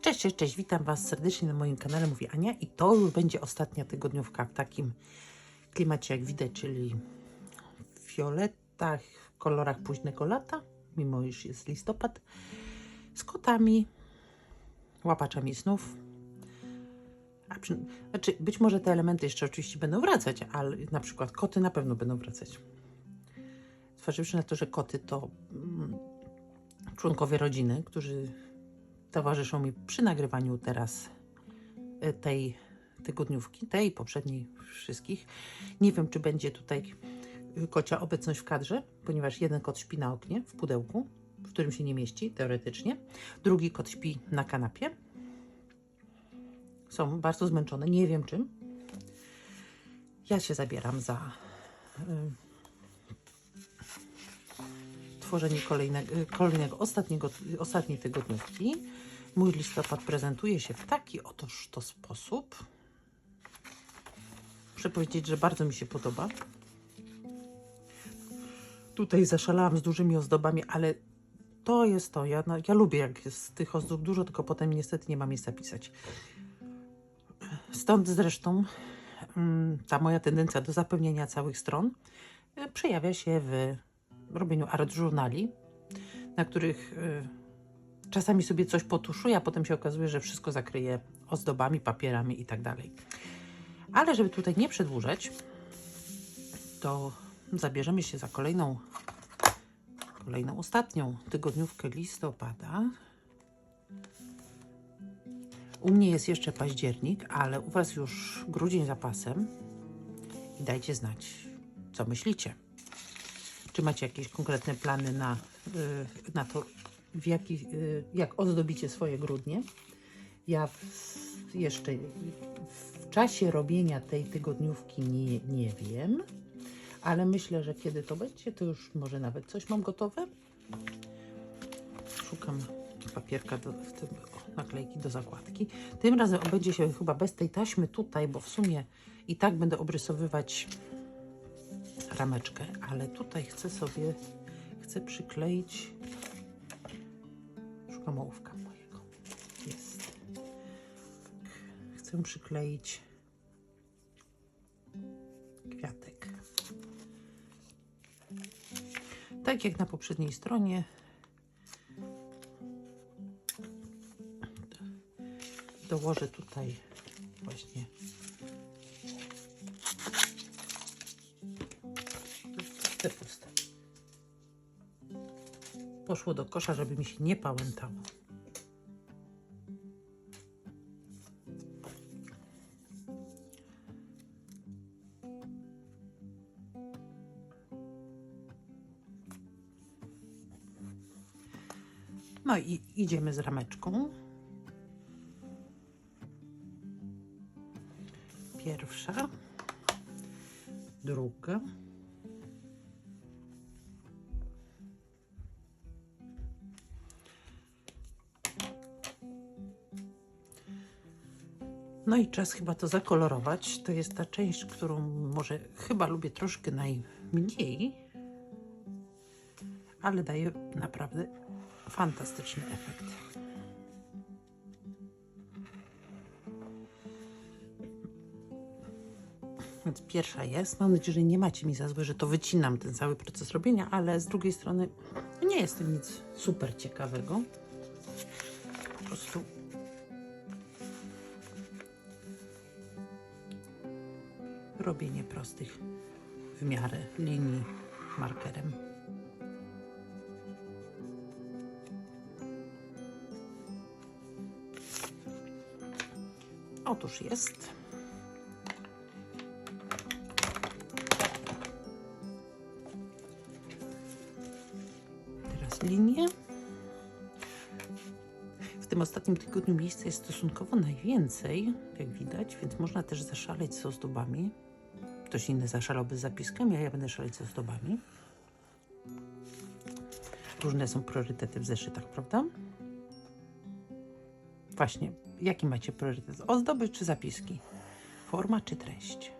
Cześć, cześć, cześć, witam Was serdecznie na moim kanale, mówi Ania i to już będzie ostatnia tygodniówka w takim klimacie jak widać, czyli w fioletach, w kolorach późnego lata, mimo iż jest listopad, z kotami, łapaczami snów. A przy, znaczy, być może te elementy jeszcze oczywiście będą wracać, ale na przykład koty na pewno będą wracać. Zważywszy na to, że koty to mm, członkowie rodziny, którzy towarzyszą mi przy nagrywaniu teraz e, tej tygodniówki, tej poprzedniej wszystkich. Nie wiem, czy będzie tutaj kocia obecność w kadrze, ponieważ jeden kot śpi na oknie w pudełku, w którym się nie mieści teoretycznie. Drugi kot śpi na kanapie. Są bardzo zmęczone, nie wiem czym. Ja się zabieram za y, tworzenie kolejnego, kolejnego ostatniego, ostatniej tygodniówki. Mój listopad prezentuje się w taki otoż to sposób. Muszę powiedzieć, że bardzo mi się podoba. Tutaj zaszalałam z dużymi ozdobami, ale to jest to. Ja, no, ja lubię, jak jest tych ozdób dużo, tylko potem niestety nie ma miejsca pisać. Stąd zresztą mm, ta moja tendencja do zapełnienia całych stron y, przejawia się w robieniu art journali, na których y, czasami sobie coś potuszuję, a potem się okazuje, że wszystko zakryję ozdobami, papierami i tak dalej. Ale żeby tutaj nie przedłużać, to zabierzemy się za kolejną, kolejną ostatnią tygodniówkę listopada. U mnie jest jeszcze październik, ale u Was już grudzień za pasem. I dajcie znać, co myślicie. Czy macie jakieś konkretne plany na, y, na to, w jaki, y, jak ozdobicie swoje grudnie? Ja w, jeszcze w czasie robienia tej tygodniówki nie, nie wiem, ale myślę, że kiedy to będzie, to już może nawet coś mam gotowe. Szukam papierka do w tym, naklejki do zakładki. Tym razem obędzie się chyba bez tej taśmy tutaj, bo w sumie i tak będę obrysowywać rameczkę, ale tutaj chcę sobie, chcę przykleić, szukam ołówka mojego, jest, chcę przykleić kwiatek. Tak jak na poprzedniej stronie, dołożę tutaj właśnie Poszło do kosza, żeby mi się nie pałętało. No i idziemy z rameczką. Pierwsza, druga. No i czas chyba to zakolorować. To jest ta część, którą może chyba lubię troszkę najmniej, ale daje naprawdę fantastyczny efekt. Więc pierwsza jest. Mam nadzieję, że nie macie mi za złe, że to wycinam ten cały proces robienia, ale z drugiej strony nie jest to nic super ciekawego. Robienie prostych w miarę linii markerem. Otóż jest. Teraz linię. W tym ostatnim tygodniu miejsca jest stosunkowo najwięcej, jak widać, więc można też zaszaleć z ozdobami. Ktoś inny zaszalałby z zapiskami, a ja będę szaleć z ozdobami. Różne są priorytety w zeszytach, prawda? Właśnie, jaki macie priorytet? Ozdoby czy zapiski? Forma czy treść?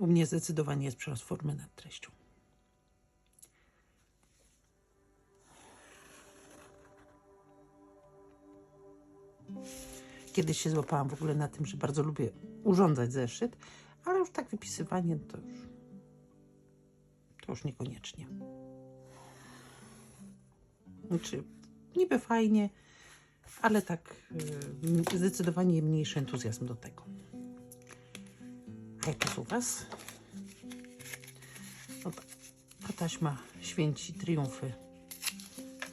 U mnie zdecydowanie jest przerost formy nad treścią. Kiedyś się złapałam w ogóle na tym, że bardzo lubię urządzać zeszyt, ale już tak wypisywanie to już, to już niekoniecznie. Znaczy, niby fajnie, ale tak y, zdecydowanie mniejszy entuzjazm do tego. A jak jest u Was? No ta, ta taśma święci triumfy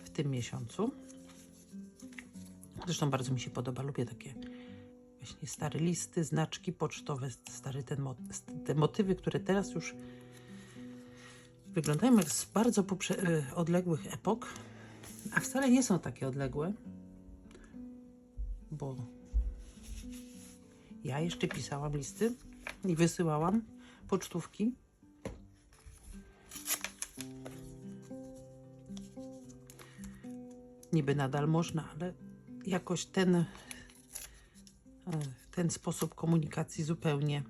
w tym miesiącu. Zresztą bardzo mi się podoba. Lubię takie właśnie stare listy, znaczki pocztowe, stare ten, mo- te motywy, które teraz już wyglądają jak z bardzo y, odległych epok, a wcale nie są takie odległe, bo ja jeszcze pisałam listy i wysyłałam pocztówki. Niby nadal można, ale jakoś ten, e, ten sposób komunikacji zupełnie.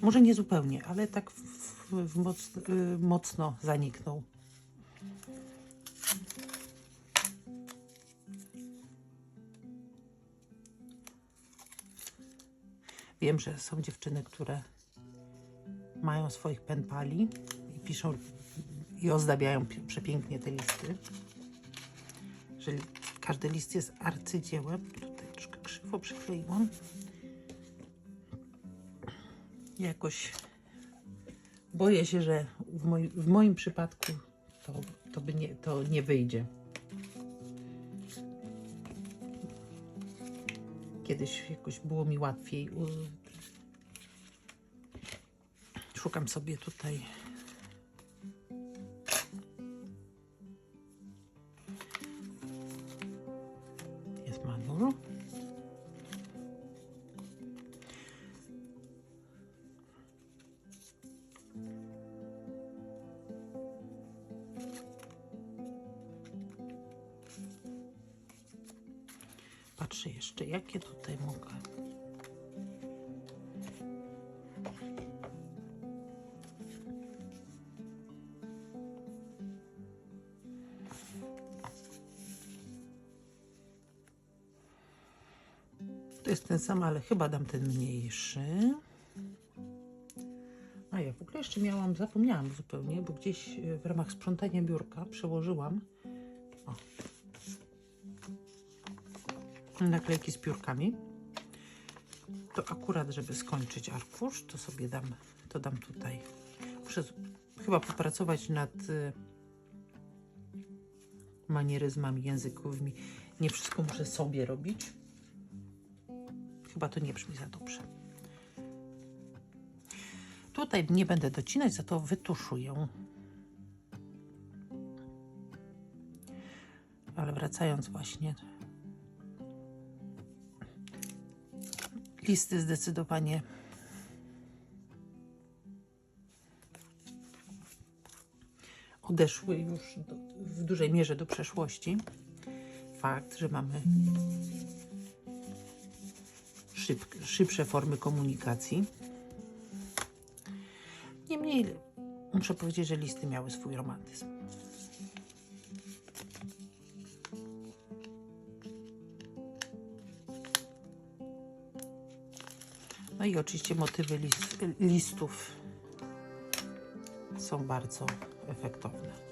Może nie zupełnie, ale tak w, w moc, y, mocno zaniknął. Wiem, że są dziewczyny, które mają swoich penpali i piszą i ozdabiają pi- przepięknie te listy. Że li- każdy list jest arcydziełem. Tutaj troszkę krzywo przykleiłam. Jakoś boję się, że w, moi, w moim przypadku to, to, by nie, to nie wyjdzie. Kiedyś jakoś było mi łatwiej. Szukam sobie tutaj. Jeszcze, jakie tutaj mogę. To jest ten sam, ale chyba dam ten mniejszy. A ja w ogóle jeszcze miałam, zapomniałam zupełnie, bo gdzieś w ramach sprzątania biurka przełożyłam naklejki z piórkami. To akurat, żeby skończyć arkusz, to sobie dam, to dam tutaj. Muszę chyba popracować nad y, manieryzmami językowymi. Nie wszystko muszę sobie robić. Chyba to nie brzmi za dobrze. Tutaj nie będę docinać, za to wytuszuję. Ale wracając właśnie. Listy zdecydowanie odeszły już do, w dużej mierze do przeszłości. Fakt, że mamy szyb, szybsze formy komunikacji. Niemniej muszę powiedzieć, że listy miały swój romantyzm. No i oczywiście motywy list, listów są bardzo efektowne.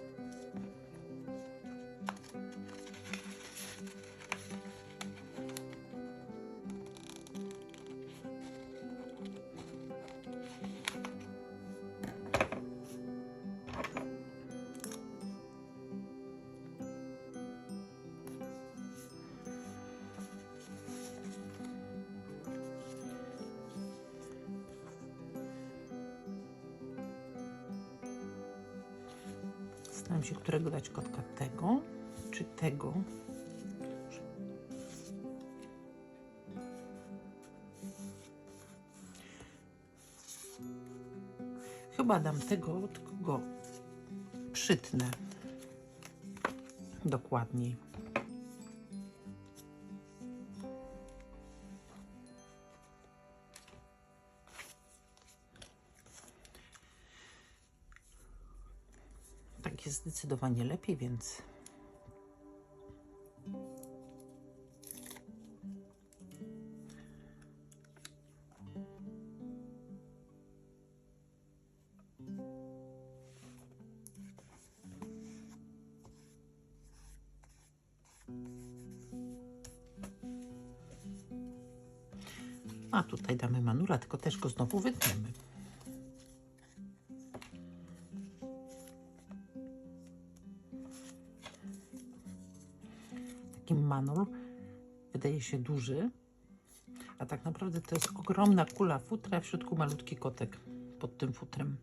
Zastanawiam się, którego dać kotka. Tego czy tego? Chyba dam tego, tylko go przytnę dokładniej. zdecydowanie lepiej, więc A tutaj damy manulat, tylko też go znowu wytniemy. Wydaje się duży, a tak naprawdę to jest ogromna kula futra, w środku malutki kotek pod tym futrem.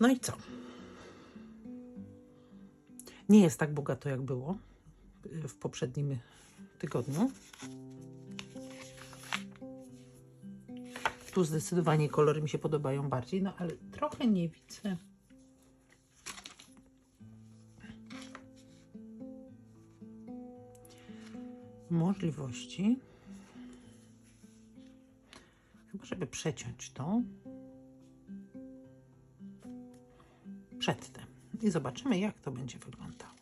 No i co? Nie jest tak bogato, jak było w poprzednim tygodniu. Tu zdecydowanie kolory mi się podobają bardziej, no ale trochę nie widzę. Możliwości. Chyba, żeby przeciąć to. Przedtem. I zobaczymy, jak to będzie wyglądało.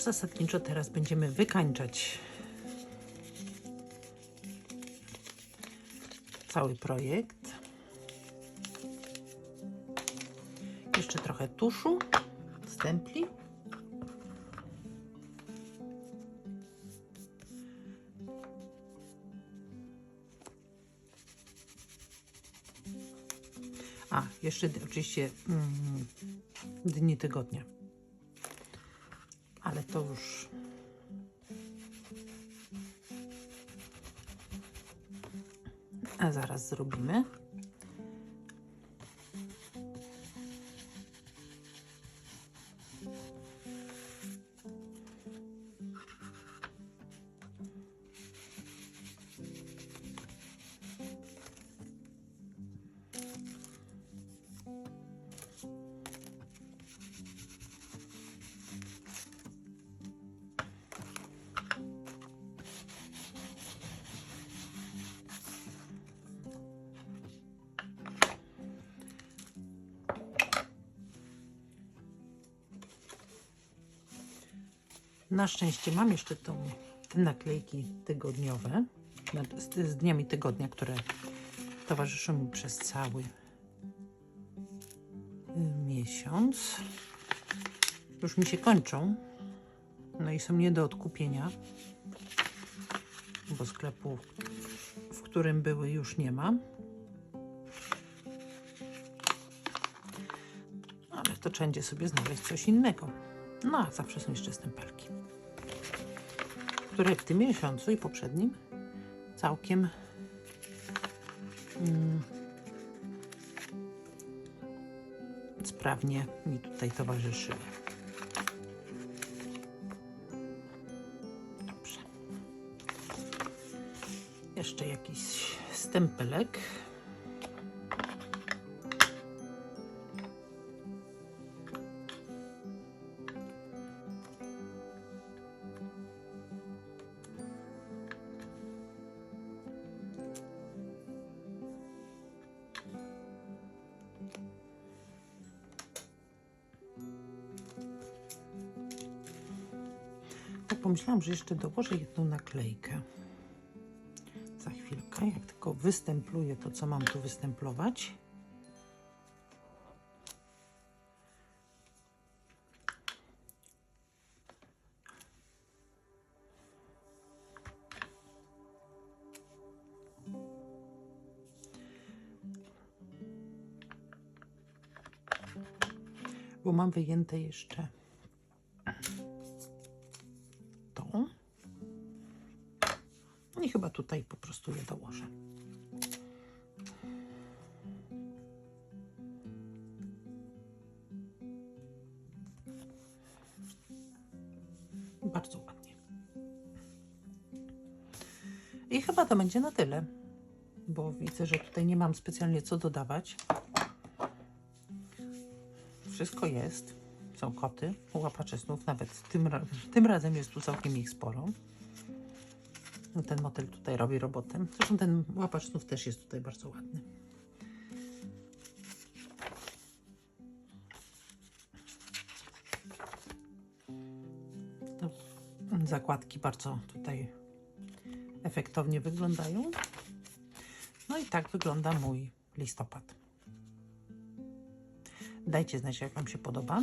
Już zasadniczo teraz będziemy wykańczać cały projekt. Jeszcze trochę tuszu, stempli. A, jeszcze oczywiście mm, dni tygodnia. Ale to już. A zaraz zrobimy. Na szczęście mam jeszcze tą, te naklejki tygodniowe z, z dniami tygodnia, które towarzyszą mi przez cały y, miesiąc. Już mi się kończą. No i są nie do odkupienia, bo sklepu, w którym były, już nie ma. Ale to wszędzie sobie znaleźć coś innego. No, a zawsze są jeszcze stempelki, które w tym miesiącu i poprzednim całkiem mm, sprawnie mi tutaj towarzyszyły. Dobrze. Jeszcze jakiś stempelek. Pomyślałam, że jeszcze dołożę jedną naklejkę. Za chwilkę, jak tylko wystempluję to, co mam tu wystemplować. Bo mam wyjęte jeszcze Nie chyba tutaj po prostu je dołożę. Bardzo ładnie. I chyba to będzie na tyle, bo widzę, że tutaj nie mam specjalnie co dodawać. Wszystko jest. Są koty, łapacze snów, nawet tym, tym razem jest tu całkiem ich sporo. No, Ten motyl tutaj robi robotę. Zresztą ten łapacz snów też jest tutaj bardzo ładny. No, Zakładki bardzo tutaj efektownie wyglądają. No i tak wygląda mój listopad. Dajcie znać, jak Wam się podoba.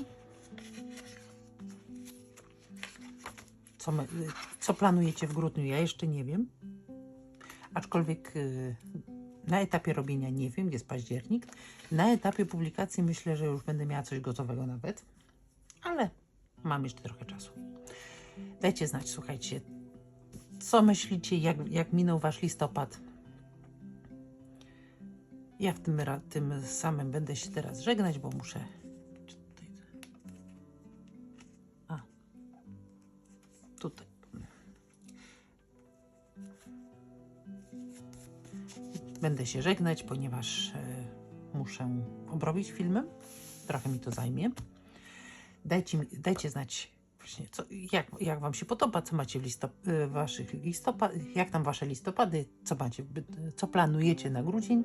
Co, co planujecie w grudniu? Ja jeszcze nie wiem. Aczkolwiek y, na etapie robienia nie wiem, jest październik. Na etapie publikacji myślę, że już będę miała coś gotowego nawet. Ale mam jeszcze trochę czasu. Dajcie znać, słuchajcie, co myślicie, jak, jak minął Wasz listopad? Ja w tym, tym samym będę się teraz żegnać, bo muszę. Będę się żegnać, ponieważ e, muszę obrobić filmem. Trochę mi to zajmie. Dajcie, dajcie znać, właśnie, co, jak, jak Wam się podoba, co macie w listop- e, waszych listopad, jak tam Wasze listopady, co macie, co planujecie na grudzień.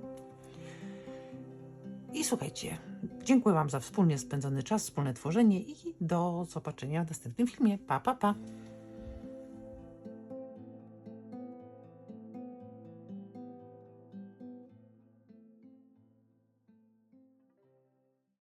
I słuchajcie, dziękuję Wam za wspólnie spędzony czas, wspólne tworzenie i do zobaczenia w następnym filmie. Pa, pa, pa.